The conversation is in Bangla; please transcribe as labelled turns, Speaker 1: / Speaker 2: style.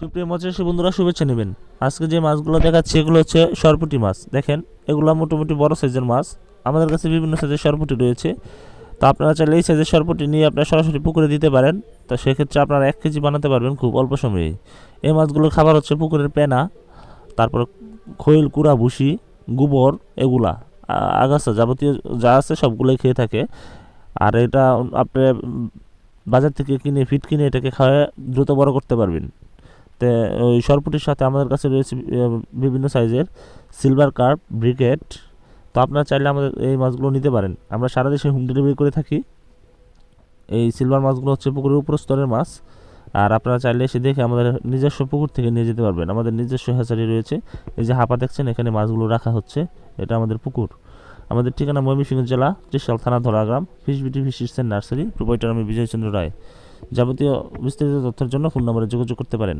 Speaker 1: সুপ্রিয় মৎস্যশী বন্ধুরা, শুভেচ্ছা নেবেন। আজকে যে মাছগুলো দেখাচ্ছি, এগুলো হচ্ছে সরপুটি মাছ। দেখেন, এগুলো মোটামুটি বড় সাইজের মাছ। আমাদের কাছে বিভিন্ন সাইজের সরপুটি রয়েছে। তো আপনারা চাইলে এই সাইজের সরপুটি নিয়ে আপনারা সরাসরি পুকুরে দিতে পারেন। তো সেক্ষেত্রে আপনারা এক কেজি বানাতে পারবেন খুব অল্প সময়েই এই মাছগুলোর খাবার হচ্ছে পুকুরের পেনা, তারপর খৈল, কুড়া, ভুসি, গোবর, এগুলা আগাছা যাবতীয় যা আছে সবগুলোই খেয়ে থাকে। আর এটা আপনি বাজার থেকে কিনে, ফিট কিনে এটাকে খাওয়া দ্রুত বড় করতে পারবেন। তো ওই সরপুটির সাথে আমাদের কাছে রয়েছে বিভিন্ন সাইজের সিলভার কার্প ব্রিকেট তো আপনারা চাইলে আমাদের এই মাছগুলো নিতে পারেন। আমরা সারা দেশে হোম ডেলিভারি করে থাকি। এই সিলভার মাছগুলো হচ্ছে পুকুরের উপর স্তরের মাছ। আর আপনারা চাইলে এসে দেখে আমাদের নিজস্ব পুকুর থেকে নিয়ে যেতে পারবেন। আমাদের নিজস্ব হ্যাচারি রয়েছে। এই যে হাপা দেখছেন, এখানে মাছগুলো রাখা হচ্ছে। এটা আমাদের পুকুর। আমাদের ঠিকানা ময়মনসিংহ জেলা, ত্রিশাল থানা Dharagram fish BT fish nursery, proprietor আমি বিজয়চন্দ্র রায়। যাবতীয় বিস্তারিত তথ্যের জন্য ফোন নম্বরে যোগাযোগ করতে পারেন।